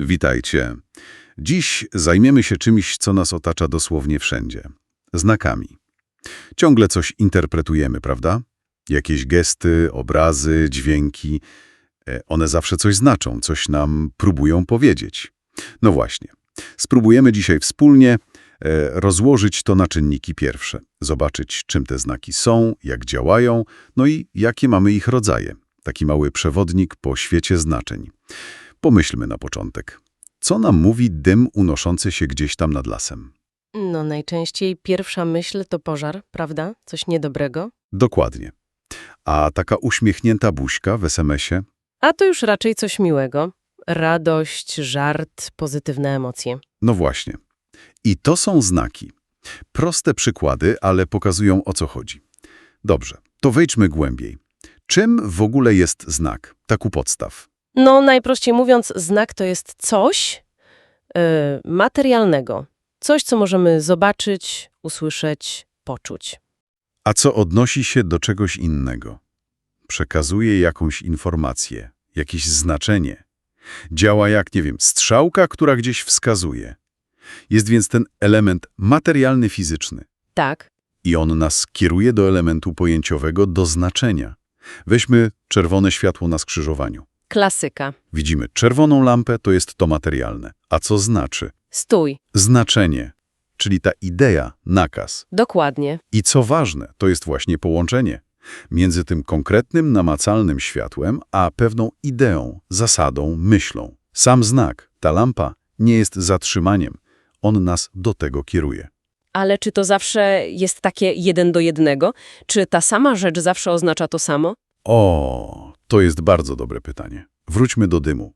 Witajcie. Dziś zajmiemy się czymś, co nas otacza dosłownie wszędzie. Znakami. Ciągle coś interpretujemy, prawda? Jakieś gesty, obrazy, dźwięki. E, One zawsze coś znaczą, coś nam próbują powiedzieć. No właśnie. Spróbujemy dzisiaj wspólnie e, rozłożyć to na czynniki pierwsze. Zobaczyć, czym te znaki są, jak działają, no i jakie mamy ich rodzaje. Taki mały przewodnik po świecie znaczeń. Pomyślmy na początek. Co nam mówi dym unoszący się gdzieś tam nad lasem? No najczęściej pierwsza myśl to pożar, prawda? Coś niedobrego. Dokładnie. A taka uśmiechnięta buźka w SMS-ie? A to już raczej coś miłego. Radość, żart, pozytywne emocje. No właśnie. I to są znaki. Proste przykłady, ale pokazują o co chodzi. Dobrze, to wejdźmy głębiej. Czym w ogóle jest znak? Tak u podstaw. No najprościej mówiąc, znak to jest coś yy, materialnego. Coś, co możemy zobaczyć, usłyszeć, poczuć. A co odnosi się do czegoś innego? Przekazuje jakąś informację, jakieś znaczenie. Działa jak, nie wiem, strzałka, która gdzieś wskazuje. Jest więc ten element materialny, fizyczny. Tak, I on nas kieruje do elementu pojęciowego, do znaczenia. Weźmy czerwone światło na skrzyżowaniu. Klasyka. Widzimy czerwoną lampę, to jest to materialne. A co znaczy? Stój. Znaczenie, czyli ta idea, nakaz. Dokładnie. I co ważne, to jest właśnie połączenie między tym konkretnym, namacalnym światłem, a pewną ideą, zasadą, myślą. Sam znak, ta lampa, nie jest zatrzymaniem. On nas do tego kieruje. Ale czy to zawsze jest takie jeden do jednego? Czy ta sama rzecz zawsze oznacza to samo? O, to jest bardzo dobre pytanie. Wróćmy do dymu.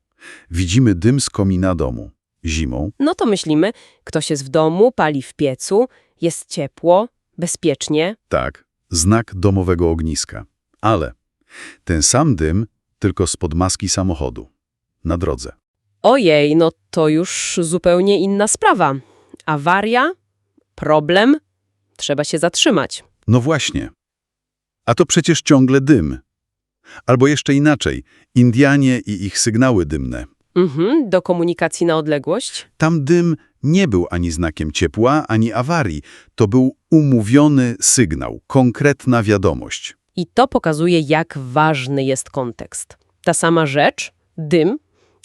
Widzimy dym z komina domu. Zimą, No to myślimy, ktoś jest w domu, pali w piecu, jest ciepło, bezpiecznie. tak, znak domowego ogniska. Ale ten sam dym, tylko spod maski samochodu. Na drodze. Ojej, no to już zupełnie inna sprawa. Awaria, problem, trzeba się zatrzymać. No właśnie. A to przecież ciągle dym. Albo jeszcze inaczej, Indianie i ich sygnały dymne. Mhm, do komunikacji na odległość. Tam dym nie był ani znakiem ciepła, ani awarii. To był umówiony sygnał, konkretna wiadomość. I to pokazuje, jak ważny jest kontekst. Ta sama rzecz, dym,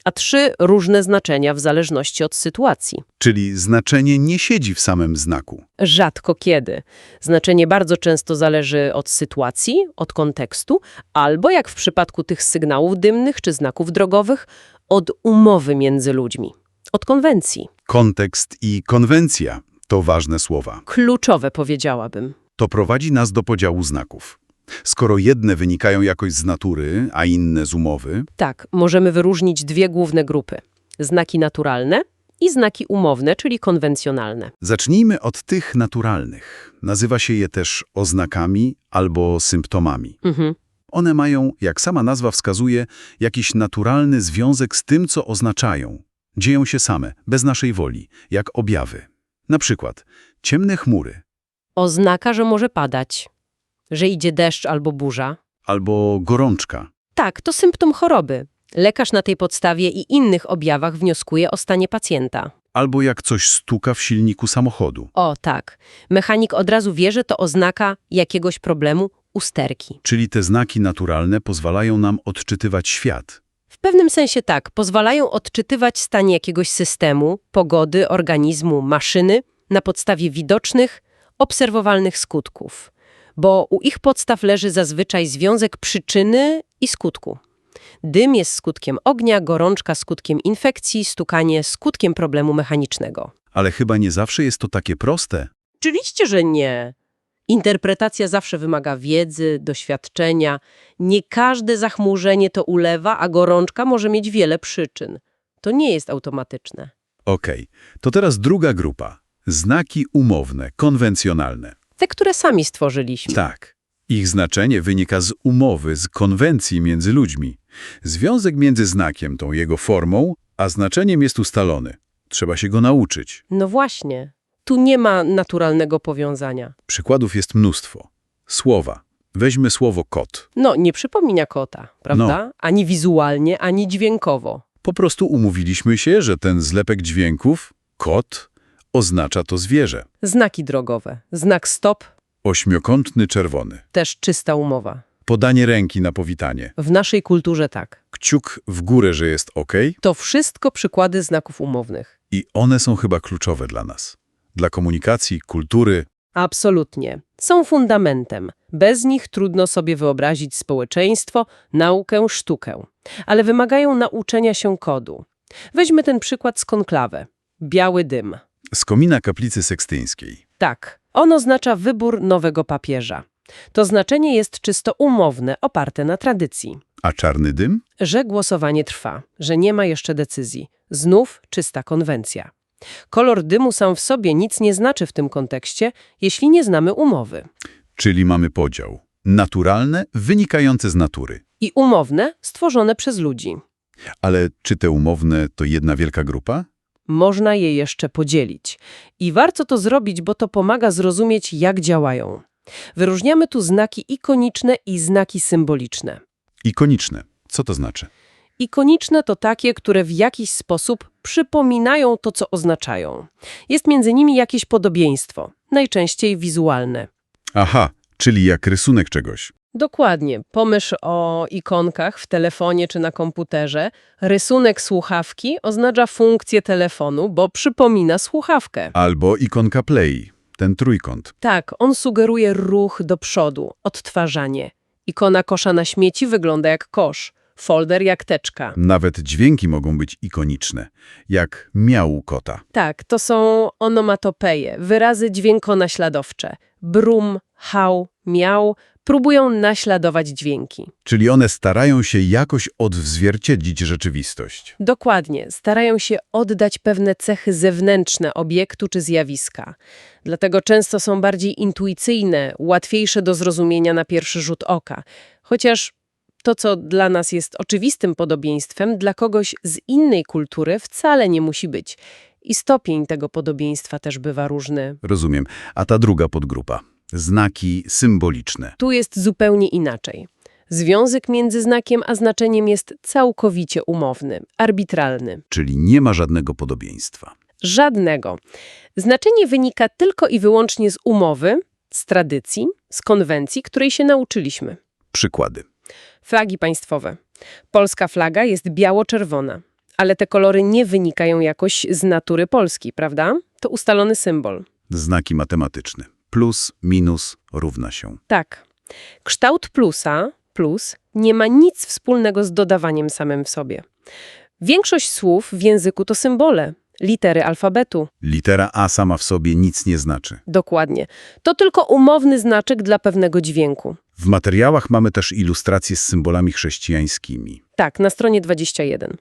a trzy różne znaczenia w zależności od sytuacji. Czyli znaczenie nie siedzi w samym znaku. Rzadko kiedy. Znaczenie bardzo często zależy od sytuacji, od kontekstu, albo jak w przypadku tych sygnałów dymnych czy znaków drogowych, od umowy między ludźmi, od konwencji. Kontekst i konwencja to ważne słowa. Kluczowe powiedziałabym. To prowadzi nas do podziału znaków. Skoro jedne wynikają jakoś z natury, a inne z umowy, Tak, możemy wyróżnić dwie główne grupy: znaki naturalne i znaki umowne, czyli konwencjonalne. zacznijmy od tych naturalnych. Nazywa się je też oznakami albo symptomami. Mhm. One mają, jak sama nazwa wskazuje, jakiś naturalny związek z tym, co oznaczają. Dzieją się same, bez naszej woli, jak objawy. Na przykład ciemne chmury Oznaka, że może padać, że idzie deszcz albo burza. albo gorączka. Tak, to symptom choroby. Lekarz na tej podstawie i innych objawach wnioskuje o stanie pacjenta. Albo jak coś stuka w silniku samochodu. O, tak. Mechanik od razu wie, że to oznaka jakiegoś problemu usterki. Czyli te znaki naturalne pozwalają nam odczytywać świat. W pewnym sensie tak, pozwalają odczytywać stan jakiegoś systemu, pogody, organizmu, maszyny na podstawie widocznych, obserwowalnych skutków. Bo u ich podstaw leży zazwyczaj związek przyczyny i skutku. Dym jest skutkiem ognia, gorączka skutkiem infekcji, stukanie skutkiem problemu mechanicznego. Ale chyba nie zawsze jest to takie proste. Oczywiście, że nie. Interpretacja zawsze wymaga wiedzy, doświadczenia. Nie każde zachmurzenie to ulewa, a gorączka może mieć wiele przyczyn. To nie jest automatyczne. Okej, to teraz druga grupa. Znaki umowne, konwencjonalne. Te, które sami stworzyliśmy. Tak. Ich znaczenie wynika z umowy, z konwencji między ludźmi. Związek między znakiem, tą jego formą, a znaczeniem jest ustalony. Trzeba się go nauczyć. No właśnie. Tu nie ma naturalnego powiązania. Przykładów jest mnóstwo. Słowa. Weźmy słowo kot. No, nie przypomina kota, prawda? Ani wizualnie, ani dźwiękowo. Po prostu umówiliśmy się, że ten zlepek dźwięków, kot, oznacza to zwierzę. Znaki drogowe. Znak stop, Ośmiokątny czerwony. też czysta umowa. Podanie ręki na powitanie. W naszej kulturze tak. Kciuk w górę, że jest OK. To wszystko przykłady znaków umownych. I one są chyba kluczowe dla nas. Dla komunikacji, kultury. Absolutnie. Są fundamentem. Bez nich trudno sobie wyobrazić społeczeństwo, naukę, sztukę. Ale wymagają nauczenia się kodu. Weźmy ten przykład z konklawę. Biały dym. Z komina kaplicy sekstyńskiej. Tak, on oznacza wybór nowego papieża. To znaczenie jest czysto umowne, oparte na tradycji. A czarny dym? Że głosowanie trwa, że nie ma jeszcze decyzji. Znów czysta konwencja. Kolor dymu sam w sobie nic nie znaczy w tym kontekście, jeśli nie znamy umowy. Czyli mamy podział. Naturalne, wynikające z natury. I umowne, stworzone przez ludzi. Ale czy te umowne to jedna wielka grupa? Można je jeszcze podzielić. I warto to zrobić, bo to pomaga zrozumieć, jak działają. Wyróżniamy tu znaki ikoniczne i znaki symboliczne. Ikoniczne. Co to znaczy? Ikoniczne to takie, które w jakiś sposób przypominają to, co oznaczają. Jest między nimi jakieś podobieństwo, najczęściej wizualne. Aha, czyli jak rysunek czegoś. Dokładnie. Pomyśl o ikonkach w telefonie czy na komputerze. Rysunek słuchawki oznacza funkcję telefonu, bo przypomina słuchawkę. Albo ikonka play, ten trójkąt. Tak, on sugeruje ruch do przodu, odtwarzanie. Ikona kosza na śmieci wygląda jak kosz, folder jak teczka. Nawet dźwięki mogą być ikoniczne, jak miał kota. Tak, to są onomatopeje, wyrazy dźwiękonaśladowcze. Brum, hał, miał próbują naśladować dźwięki. Czyli one starają się jakoś odzwierciedlić rzeczywistość. Dokładnie, starają się oddać pewne cechy zewnętrzne obiektu czy zjawiska. Dlatego często są bardziej intuicyjne, łatwiejsze do zrozumienia na pierwszy rzut oka. Chociaż to, co dla nas jest oczywistym podobieństwem, dla kogoś z innej kultury wcale nie musi być. I stopień tego podobieństwa też bywa różny. Rozumiem. A ta druga podgrupa. Znaki symboliczne. Tu jest zupełnie inaczej. Związek między znakiem a znaczeniem jest całkowicie umowny, arbitralny. Czyli nie ma żadnego podobieństwa. Żadnego. Znaczenie wynika tylko i wyłącznie z umowy, z tradycji, z konwencji, której się nauczyliśmy. Przykłady. Flagi państwowe. Polska flaga jest biało-czerwona, ale te kolory nie wynikają jakoś z natury Polski, prawda? To ustalony symbol. Znaki matematyczne. Plus, minus, równa się. Tak. Kształt plusa, plus, nie ma nic wspólnego z dodawaniem samym w sobie. Większość słów w języku to symbole, litery alfabetu. Litera A sama w sobie nic nie znaczy. Dokładnie. To tylko umowny znaczek dla pewnego dźwięku. W materiałach mamy też ilustracje z symbolami chrześcijańskimi. Tak, na stronie 21.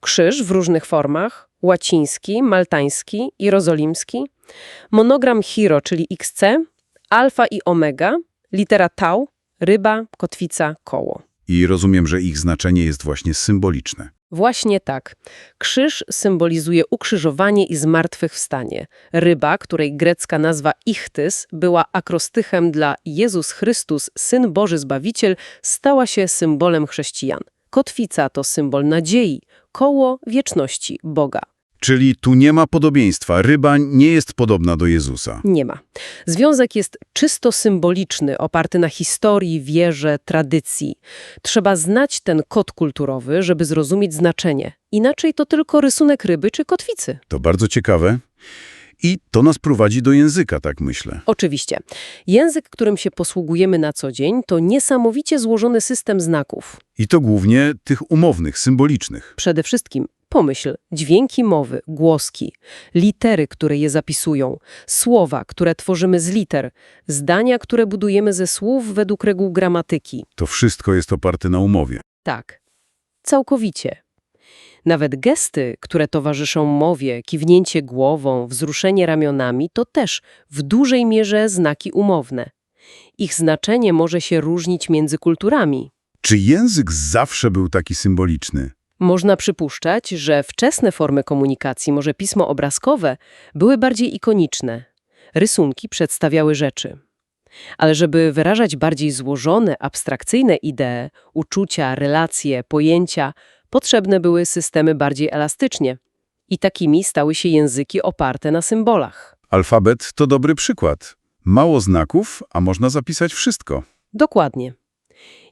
Krzyż w różnych formach, łaciński, maltański, jerozolimski, monogram Hiro, czyli XC, alfa i omega, litera tau, ryba, kotwica, koło. I rozumiem, że ich znaczenie jest właśnie symboliczne. Właśnie tak. Krzyż symbolizuje ukrzyżowanie i zmartwychwstanie. Ryba, której grecka nazwa ichtys, była akrostychem dla Jezus Chrystus, Syn Boży Zbawiciel, stała się symbolem chrześcijan. Kotwica to symbol nadziei, koło wieczności Boga. Czyli tu nie ma podobieństwa. Ryba nie jest podobna do Jezusa. Nie ma. Związek jest czysto symboliczny, oparty na historii, wierze, tradycji. Trzeba znać ten kod kulturowy, żeby zrozumieć znaczenie. Inaczej to tylko rysunek ryby czy kotwicy. To bardzo ciekawe. I to nas prowadzi do języka, tak myślę. Oczywiście. Język, którym się posługujemy na co dzień, to niesamowicie złożony system znaków. I to głównie tych umownych, symbolicznych. Przede wszystkim pomyśl, dźwięki mowy, głoski, litery, które je zapisują, słowa, które tworzymy z liter, zdania, które budujemy ze słów według reguł gramatyki. To wszystko jest oparte na umowie. Tak, całkowicie. Nawet gesty, które towarzyszą mowie, kiwnięcie głową, wzruszenie ramionami, to też w dużej mierze znaki umowne. Ich znaczenie może się różnić między kulturami. Czy język zawsze był taki symboliczny? Można przypuszczać, że wczesne formy komunikacji, może pismo obrazkowe, były bardziej ikoniczne. Rysunki przedstawiały rzeczy. Ale żeby wyrażać bardziej złożone, abstrakcyjne idee, uczucia, relacje, pojęcia, Potrzebne były systemy bardziej elastycznie. I takimi stały się języki oparte na symbolach. Alfabet to dobry przykład. Mało znaków, a można zapisać wszystko. Dokładnie.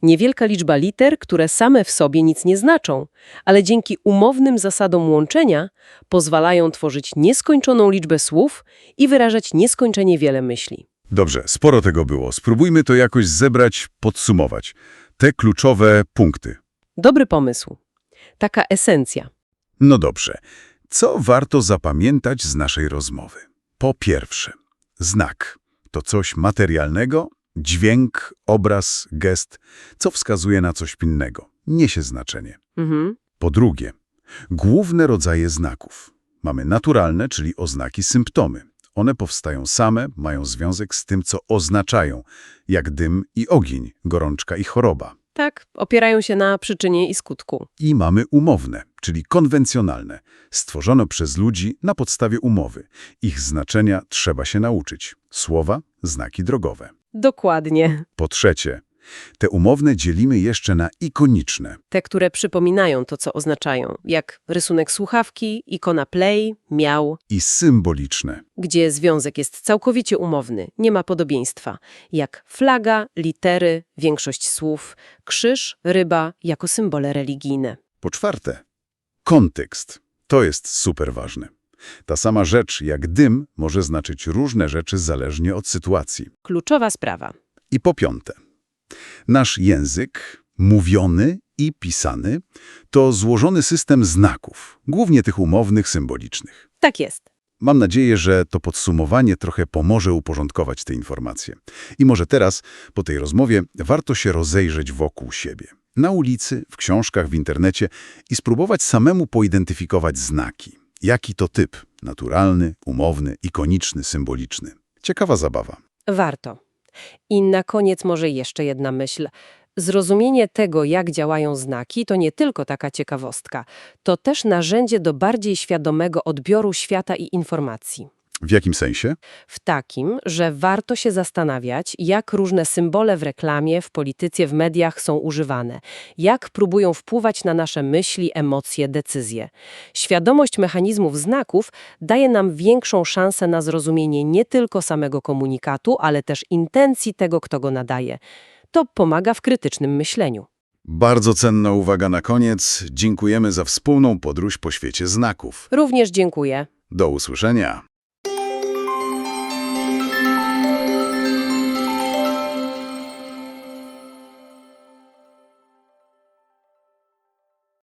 Niewielka liczba liter, które same w sobie nic nie znaczą, ale dzięki umownym zasadom łączenia pozwalają tworzyć nieskończoną liczbę słów i wyrażać nieskończenie wiele myśli. Dobrze, sporo tego było. Spróbujmy to jakoś zebrać, podsumować. Te kluczowe punkty. Dobry pomysł. Taka esencja. No dobrze. Co warto zapamiętać z naszej rozmowy? Po pierwsze, znak. To coś materialnego, dźwięk, obraz, gest, co wskazuje na coś innego. Niesie znaczenie. Mhm. Po drugie, główne rodzaje znaków. Mamy naturalne, czyli oznaki symptomy. One powstają same, mają związek z tym, co oznaczają, jak dym i ogień, gorączka i choroba. Tak, opierają się na przyczynie i skutku. I mamy umowne, czyli konwencjonalne, stworzone przez ludzi na podstawie umowy. Ich znaczenia trzeba się nauczyć. Słowa, znaki drogowe. Dokładnie. Po trzecie, te umowne dzielimy jeszcze na ikoniczne. Te, które przypominają to, co oznaczają, jak rysunek słuchawki, ikona play, miał, i symboliczne. gdzie związek jest całkowicie umowny, nie ma podobieństwa, jak flaga, litery, większość słów, krzyż, ryba jako symbole religijne. Po czwarte, kontekst. To jest super ważne. Ta sama rzecz jak dym może znaczyć różne rzeczy zależnie od sytuacji. Kluczowa sprawa. I po piąte, nasz język, mówiony i pisany, to złożony system znaków, głównie tych umownych, symbolicznych. Tak jest. Mam nadzieję, że to podsumowanie trochę pomoże uporządkować te informacje. I może teraz, po tej rozmowie, warto się rozejrzeć wokół siebie. Na ulicy, w książkach, w internecie i spróbować samemu poidentyfikować znaki. Jaki to typ? Naturalny, umowny, ikoniczny, symboliczny. Ciekawa zabawa. Warto. I na koniec może jeszcze jedna myśl. Zrozumienie tego, jak działają znaki, to nie tylko taka ciekawostka. To też narzędzie do bardziej świadomego odbioru świata i informacji. W jakim sensie? W takim, że warto się zastanawiać, jak różne symbole w reklamie, w polityce, w mediach są używane, jak próbują wpływać na nasze myśli, emocje, decyzje. Świadomość mechanizmów znaków daje nam większą szansę na zrozumienie nie tylko samego komunikatu, ale też intencji tego, kto go nadaje. To pomaga w krytycznym myśleniu. Bardzo cenna uwaga na koniec. Dziękujemy za wspólną podróż po świecie znaków. Również dziękuję. Do usłyszenia.